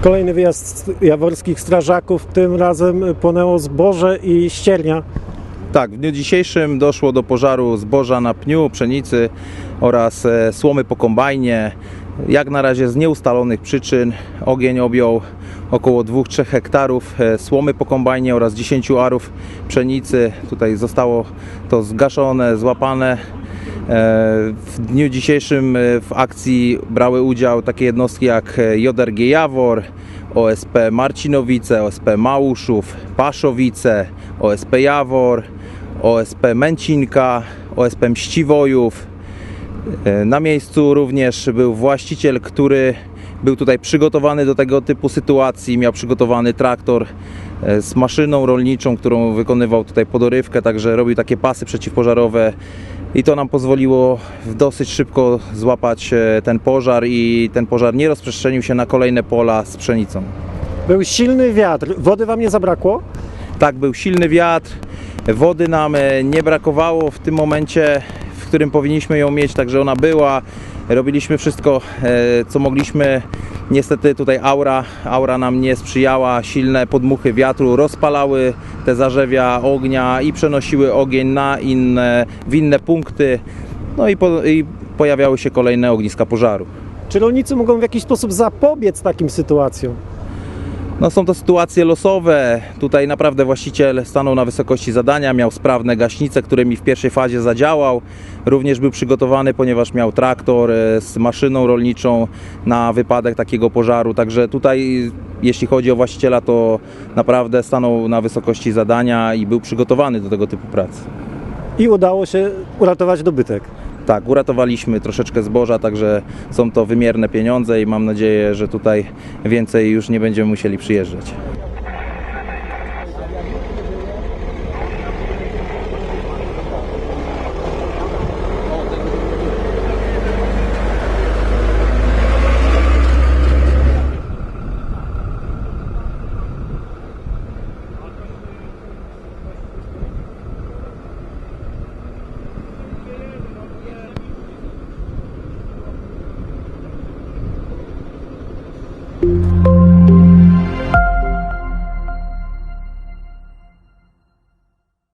Kolejny wyjazd jaworskich strażaków, tym razem płonęło zboże i ściernia. Tak, w dniu dzisiejszym doszło do pożaru zboża na pniu, pszenicy oraz e, słomy po kombajnie. Jak na razie z nieustalonych przyczyn ogień objął około 2-3 hektarów e, słomy po kombajnie oraz 10 arów pszenicy. Tutaj zostało to zgaszone, złapane. E, W dniu dzisiejszym e, w akcji brały udział takie jednostki jak e, JRG Jawor, OSP Marcinowice, OSP Małuszów, Paszowice, OSP Jawor, OSP Męcinka, OSP Mściwojów. Na miejscu również był właściciel, który był tutaj przygotowany do tego typu sytuacji. Miał przygotowany traktor z maszyną rolniczą, którą wykonywał tutaj podorywkę, także robił takie pasy przeciwpożarowe. I to nam pozwoliło dosyć szybko złapać e, ten pożar i ten pożar nie rozprzestrzenił się na kolejne pola z pszenicą. Był silny wiatr. Wody wam nie zabrakło? Tak, był silny wiatr, wody nam e, nie brakowało w tym momencie, w którym powinniśmy ją mieć, także ona była. Robiliśmy wszystko, e, co mogliśmy. Niestety tutaj aura, aura nam nie sprzyjała, silne podmuchy wiatru rozpalały te zarzewia ognia i przenosiły ogień na inne, w inne punkty. No i, po, i pojawiały się kolejne ogniska pożaru. Czy rolnicy mogą w jakiś sposób zapobiec takim sytuacjom? No są to sytuacje losowe. Tutaj naprawdę właściciel stanął na wysokości zadania, miał sprawne gaśnice, którymi w pierwszej fazie zadziałał. Również był przygotowany, ponieważ miał traktor e, z maszyną rolniczą na wypadek takiego pożaru. Także tutaj, jeśli chodzi o właściciela, to naprawdę stanął na wysokości zadania i był przygotowany do tego typu pracy. I udało się uratować dobytek. Tak, uratowaliśmy troszeczkę zboża, także są to wymierne pieniądze i mam nadzieję, że tutaj więcej już nie będziemy musieli przyjeżdżać.